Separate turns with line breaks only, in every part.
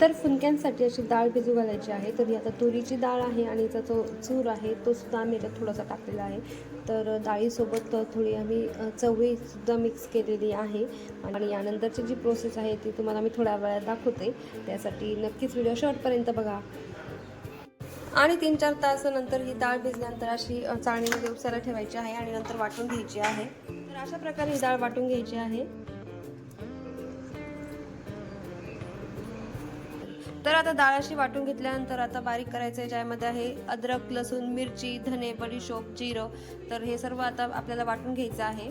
तर फुनक्यांसाठी अशी डाळ भिजू घालायची आहे. तर ही आता तुरीची डाळ आहे आणि याचा जो चूर आहे तो सुद्धा आम्ही याच्यात थोडासा टाकलेला आहे. तर डाळीसोबत थोडी आम्ही चवळीसुद्धा मिक्स केलेली आहे. आणि यानंतरची जी प्रोसेस आहे ती तुम्हाला मी थोड्या वेळात दाखवते. त्यासाठी नक्कीच व्हिडिओ शॉर्टपर्यंत बघा. आणि तीन चार तासानंतर ही डाळ भिजल्यानंतर अशी चाळणीमध्ये उपसायला ठेवायची आहे आणि नंतर वाटून घ्यायची आहे. तर अशा प्रकारे ही डाळ वाटून घ्यायची आहे. तर आता डाळ अशी वाटून घेतल्यानंतर आता बारीक करायचं आहे ज्यामध्ये आहे अद्रक लसूण मिरची धने बडीशोप जिरं. तर हे सर्व आता आपल्याला वाटून घ्यायचं आहे.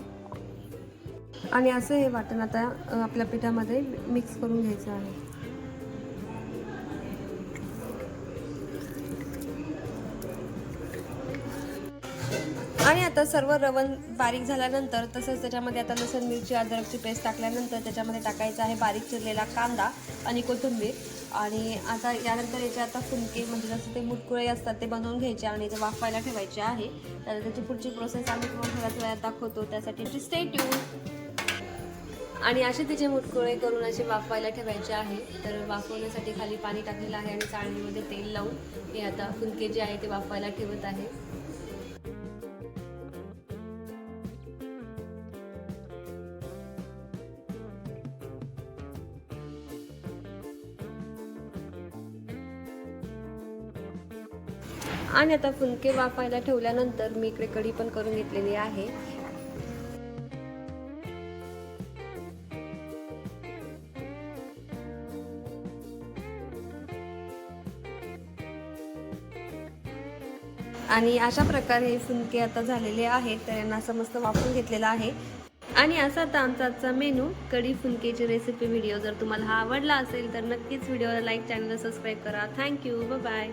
आणि असं हे वाटण आता आपल्या पिठामध्ये मिक्स करून घ्यायचं आहे. आणि आता सर्व रवण बारीक झाल्यानंतर तसंच त्याच्यामध्ये आता लसण मिरची अद्रकची पेस्ट टाकल्यानंतर त्याच्यामध्ये टाकायचा आहे बारीक चिरलेला कांदा आणि कोथिंबीर. आणि आता यानंतर याचे आता फुलके म्हणजे जसं ते मुटकुळे असतात ते बनवून घ्यायचे आणि ते वाफवायला ठेवायचे आहे. तर त्याची पुढची प्रोसेस आम्ही तुम्हाला थोड्याच वेळात दाखवतो त्यासाठी स्टे ट्यून आणि असे तिचे मुटकुळे करून असे वाफवायला ठेवायचे आहे तर वाफवण्यासाठी खाली पाणी टाकलेलं आहे आणि चाळणीमध्ये तेल लावून हे आता फुलके जे आहे ते वाफवायला ठेवत आहे. आणि आता फुलके वाफायला ठेवल्यानंतर मी इकडे कढी पण करून घेतलेली आहे. आणि अशा प्रकारे फुलके आता झालेले आहेत तर यांना असं मस्त वापरून घेतलेलं आहे. आणि असा आता आमचा आजचा मेनू कढी फुलकेची रेसिपी व्हिडिओ जर तुम्हाला हा आवडला असेल तर नक्कीच व्हिडिओला लाईक चॅनलला सबस्क्राईब करा. Thank you bye